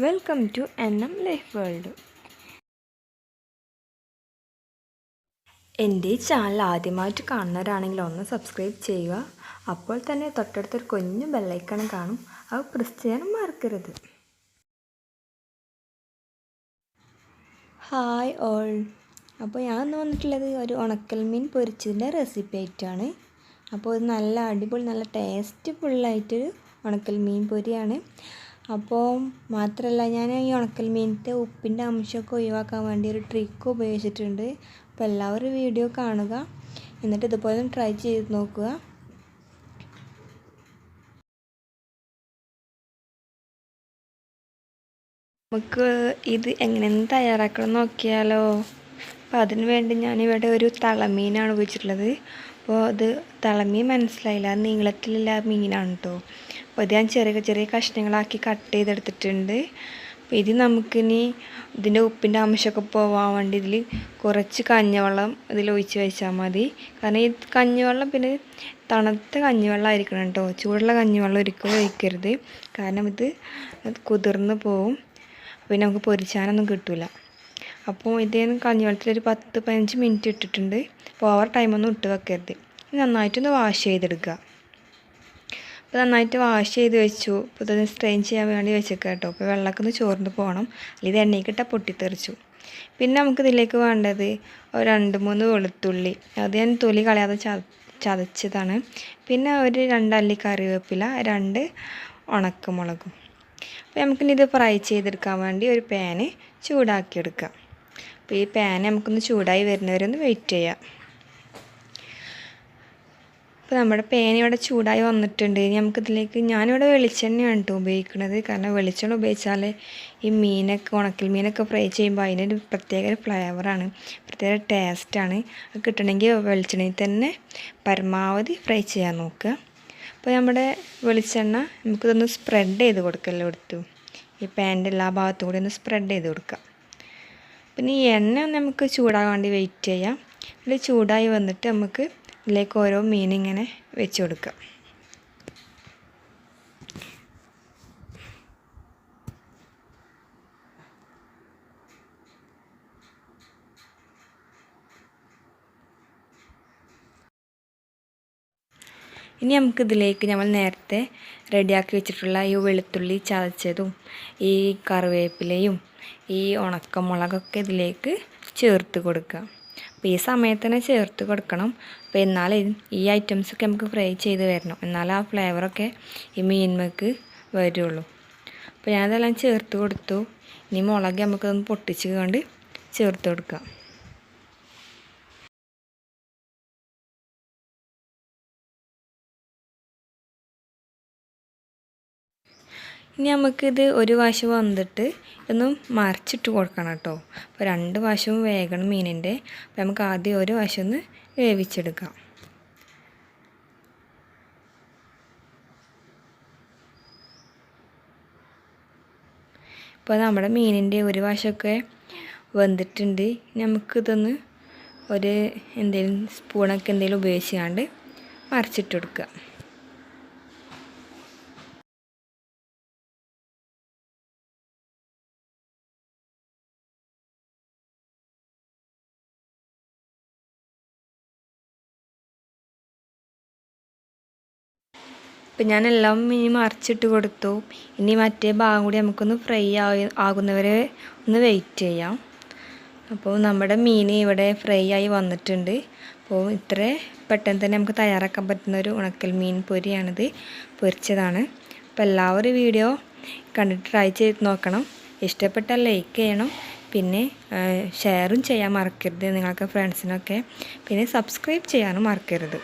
Welcome to N M life world എന്റെ channel ആദ്യമായിട്ട് കാണുന്നവരാണെങ്കിൽ ഒന്ന് സബ്സ്ക്രൈബ് ചെയ്യുക. അപ്പോൾ തന്നെ തൊട്ടടുത്തൊരു കുഞ്ഞു ബെല്ലൈക്കണം കാണും. അത് പ്രസ് ചെയ്യാനും മറക്കരുത്. ഹായ് ഓൾ അപ്പോൾ ഞാൻ ഇന്ന് വന്നിട്ടുള്ളത് ഒരു ഉണക്കൽ മീൻ പൊരിച്ചതിന്റെ റെസിപ്പി ആയിട്ടാണ്. അപ്പോൾ ഇത് നല്ല അടിപൊളി നല്ല ടേസ്റ്റ് ഫുള്ളായിട്ടൊരു ഉണക്കൽ മീൻ പൊരിയാണ്. അപ്പോൾ മാത്രമല്ല ഞാൻ ഈ ഉണക്കൽ മീനിന്റെ ഉപ്പിന്റെ അംശമൊക്കെ ഒഴിവാക്കാൻ വേണ്ടി ഒരു ട്രിക്ക് ഉപയോഗിച്ചിട്ടുണ്ട്. അപ്പോൾ എല്ലാവരും വീഡിയോ കാണുക. എന്നിട്ട് ഇതുപോലെ ട്രൈ ചെയ്ത് നോക്കുക. നമുക്ക് ഇത് എങ്ങനെയൊന്ന് തയ്യാറാക്കണം നോക്കിയാലോ. അപ്പോൾ അതിന് വേണ്ടി ഞാനിവിടെ ഒരു തളമീനാണ് ഉപയോഗിച്ചിട്ടുള്ളത്. അപ്പോൾ അത് തളമീൻ മനസ്സിലായില്ല. നീളത്തിലുള്ള മീനാണ് കേട്ടോ. അപ്പോൾ ഞാൻ ചെറിയ ചെറിയ കഷ്ണങ്ങളാക്കി കട്ട് ചെയ്തെടുത്തിട്ടുണ്ട്. അപ്പോൾ ഇത് നമുക്കിനി ഇതിന്റെ ഉപ്പിന്റെ അംശമൊക്കെ പോകാൻ വേണ്ടി ഇതിൽ കുറച്ച് കഞ്ഞവെള്ളം ഇതിൽ ഒഴിച്ച് വെച്ചാൽ മതി. കാരണം ഈ കഞ്ഞിവെള്ളം പിന്നെ തണുത്ത കഞ്ഞിവെള്ളം ആയിരിക്കണം കേട്ടോ ചൂടുള്ള കഞ്ഞിവെള്ളം ഒരിക്കലും ഒഴിക്കരുത്. കാരണം ഇത് കുതിർന്ന് പോവും. പിന്നെ നമുക്ക് പൊരിച്ചാനൊന്നും കിട്ടില്ല അപ്പോൾ ഇത് കഞ്ഞിവെള്ളത്തിൽ ഒരു പത്ത് പതിനഞ്ച് മിനിറ്റ് ഇട്ടിട്ടുണ്ട്. അപ്പോൾ ഓവർ ടൈമൊന്നും ഇട്ട് വെക്കരുത്. നന്നായിട്ടൊന്ന് വാഷ് ചെയ്തെടുക്കുക. അപ്പോൾ നന്നായിട്ട് വാഷ് ചെയ്ത് വെച്ചു. അപ്പോൾ ഇതൊന്ന് സ്ട്രെയിൻ ചെയ്യാൻ വേണ്ടി വെച്ചേക്കാം കേട്ടോ. അപ്പോൾ വെള്ളമൊക്കെ ഒന്ന് ചോർന്ന് പോകണം. അല്ലെങ്കിൽ ഇത് എണ്ണയ്ക്കിട്ടാൽ പൊട്ടിത്തെറിച്ചു. പിന്നെ നമുക്ക് ഇതിലേക്ക് വേണ്ടത് ഒരു രണ്ട് മൂന്ന് വെളുത്തുള്ളി. അത് ഞാൻ തൊലി കളയാതെ ചതച്ചതാണ്. പിന്നെ ഒരു രണ്ടല്ലി കറിവേപ്പില രണ്ട് ഉണക്കമുളകും. അപ്പോൾ നമുക്കിനി ഇത് ഫ്രൈ ചെയ്തെടുക്കാൻ വേണ്ടി ഒരു പാന് ചൂടാക്കിയെടുക്കാം. അപ്പോൾ ഈ പാന് നമുക്കൊന്ന് ചൂടായി വരുന്നവരെ ഒന്ന് വെയിറ്റ് ചെയ്യാം. അപ്പോൾ നമ്മുടെ പേന ഇവിടെ ചൂടായി വന്നിട്ടുണ്ട്. ഇനി നമുക്കിതിലേക്ക് ഞാനിവിടെ വെളിച്ചെണ്ണയാണ് കേട്ടോ ഉപയോഗിക്കുന്നത്. കാരണം വെളിച്ചെണ്ണ ഉപയോഗിച്ചാൽ ഈ മീനൊക്കെ ഉണക്കൽ മീനൊക്കെ ഫ്രൈ ചെയ്യുമ്പോൾ അതിനൊരു പ്രത്യേക ഫ്ലേവറാണ് പ്രത്യേക ടേസ്റ്റാണ് അത് കിട്ടണമെങ്കിൽ വെളിച്ചെണ്ണയിൽ തന്നെ പരമാവധി ഫ്രൈ ചെയ്യാൻ നോക്കുക. അപ്പോൾ നമ്മുടെ വെളിച്ചെണ്ണ നമുക്കിതൊന്ന് സ്പ്രെഡ് ചെയ്ത് കൊടുക്കല്ലോ എടുത്തു ഈ പാന്റെ എല്ലാ ഭാഗത്തും കൂടി ഒന്ന് സ്പ്രെഡ് ചെയ്ത് കൊടുക്കുക പിന്നെ ഈ എണ്ണ നമുക്ക് ചൂടാകാൻ വേണ്ടി വെയിറ്റ് ചെയ്യാം. ഇത് ചൂടായി വന്നിട്ട് നമുക്ക് ഇതിലേക്ക് ഓരോ മീനിങ്ങനെ വെച്ച് കൊടുക്കുക ഇനി നമുക്കിതിലേക്ക് നമ്മൾ നേരത്തെ റെഡിയാക്കി വെച്ചിട്ടുള്ള ഈ വെളുത്തുള്ളി ചതച്ചതും ഈ കറിവേപ്പിലയും ഈ ഉണക്കമുളകൊക്കെ ഇതിലേക്ക് ചേർത്ത് കൊടുക്കുക അപ്പോൾ ഈ സമയത്ത് തന്നെ ചേർത്ത് കൊടുക്കണം. അപ്പോൾ എന്നാലേ ഈ ഐറ്റംസൊക്കെ നമുക്ക് ഫ്രൈ ചെയ്ത് വരണം. എന്നാലേ ആ ഫ്ലേവറൊക്കെ ഈ മീൻമക്ക് വരുള്ളൂ. അപ്പോൾ ഞാനതെല്ലാം ചേർത്ത് കൊടുത്തു. ഇനി മുളക് നമുക്കതൊന്ന് പൊട്ടിച്ച് കൊണ്ട് ചേർത്ത് കൊടുക്കാം. ഇനി നമുക്കിത് ഒരു വശം വന്നിട്ട് ഒന്ന് മറിച്ചിട്ട് കൊടുക്കണം കേട്ടോ. അപ്പോൾ രണ്ട് വശവും വേഗണം മീനിന്റെ അപ്പോൾ നമുക്ക് ആദ്യം ഒരു വശം ഒന്ന് വേവിച്ചെടുക്കാം. ഇപ്പോൾ നമ്മുടെ മീനിന്റെ ഒരു വശമൊക്കെ വെന്തിട്ടുണ്ട് നമുക്കിതൊന്ന് ഒരു എന്തെങ്കിലും സ്പൂണൊക്കെ എന്തെങ്കിലും ഉപയോഗിച്ചാണ്ട് മറിച്ചിട്ട് കൊടുക്കുക ഇപ്പം ഞാൻ എല്ലാം ഇനി മറിച്ചിട്ട് കൊടുത്തു. ഇനി മറ്റേ ഭാഗം കൂടി നമുക്കൊന്ന് ഫ്രൈ ആയി ആകുന്നവരെ ഒന്ന് വെയിറ്റ് ചെയ്യാം. അപ്പോൾ നമ്മുടെ മീൻ ഇവിടെ ഫ്രൈ ആയി വന്നിട്ടുണ്ട്. അപ്പോൾ ഇത്ര പെട്ടെന്ന് തന്നെ നമുക്ക് തയ്യാറാക്കാൻ പറ്റുന്ന ഒരു ഉണക്കൽ മീൻ പൊരിയാണിത്. പൊരിച്ചതാണ്. അപ്പോൾ എല്ലാവരും വീഡിയോ കണ്ടിട്ട് ട്രൈ ചെയ്ത് നോക്കണം. ഇഷ്ടപ്പെട്ടാൽ ലൈക്ക് ചെയ്യണം. പിന്നെ ഷെയറും ചെയ്യാൻ മറക്കരുത് നിങ്ങൾക്ക് ഫ്രണ്ട്സിനൊക്കെ പിന്നെ സബ്സ്ക്രൈബ് ചെയ്യാനും മറക്കരുത്.